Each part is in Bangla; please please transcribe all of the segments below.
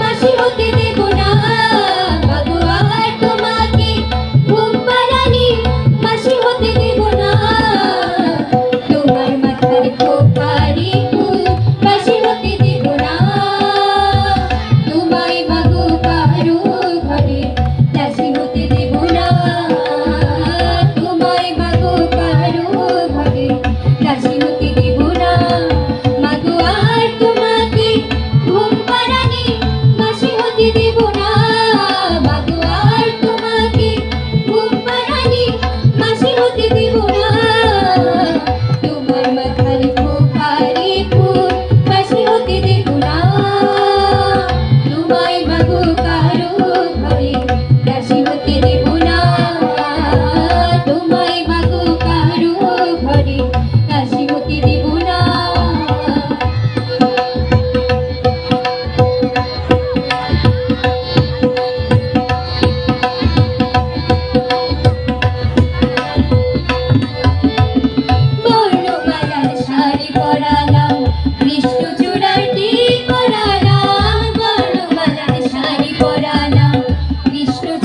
মাসি হতে দেব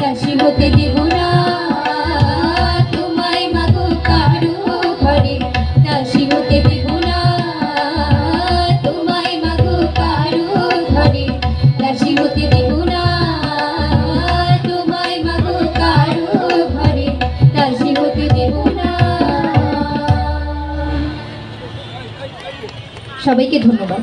দাসী হতে দেব না। তোমায় মাগো ঘরে দাসী হতে দেব না। তোমায় মাগো ঘরে দাসী হতে দেব না। তোমায় মাগো ঘরে দাসী হতে দেব সবাইকে ধন্যবাদ।